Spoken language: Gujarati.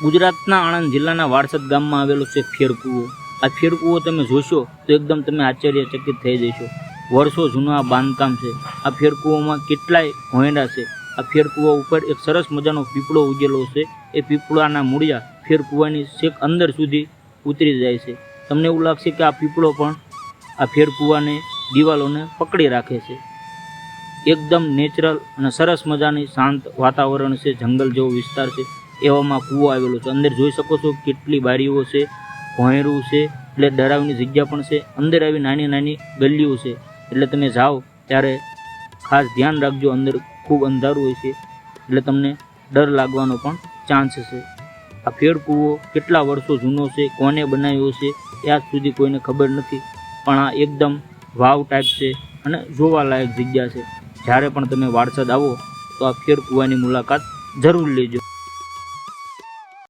ગુજરાતના આણંદ જિલ્લાના વારસદ ગામમાં આવેલો છે ફેરકુવો આ ફેરકુવો તમે જોશો તો એકદમ તમે આશ્ચર્યચકિત થઈ જશો. વર્ષો જૂનું આ બાંધકામ છે. આ ફેરકુવોમાં કેટલાય હોયડા છે. આ ફેરકુવા ઉપર એક સરસ મજાનો પીપળો ઉગેલો છે. એ પીપળાના મૂળિયા ફેરકુવાની છેક અંદર સુધી ઉતરી જાય છે. તમને એવું લાગશે કે આ પીપળો પણ આ ફેરકુવાને દિવાલોને પકડી રાખે છે. એકદમ નેચરલ અને સરસ મજાની શાંત વાતાવરણ છે. જંગલ જેવો વિસ્તાર છે. એવામાં કૂવો આવેલો છે. અંદર જોઈ શકો છો કેટલી બારીઓ છે, ભોંયરું છે, એટલે ડરાવની જગ્યા પણ છે. અંદર આવી નાની નાની ગલીઓ છે. એટલે તમે જાઓ ત્યારે ખાસ ધ્યાન રાખજો, અંદર ખૂબ અંધારું હોય છે. એટલે તમને ડર લાગવાનો પણ ચાન્સ છે આ ફેર કૂવો કેટલા વર્ષો જૂનો છે, કોને બનાવ્યો છે આજ સુધી કોઈને ખબર નથી. પણ આ એકદમ વાવ ટાઈપ છે અને જોવાલાયક જગ્યા છે. જ્યારે પણ તમે વારસદ આવો, તો આ ફેર કૂવાની મુલાકાત જરૂર લેજો.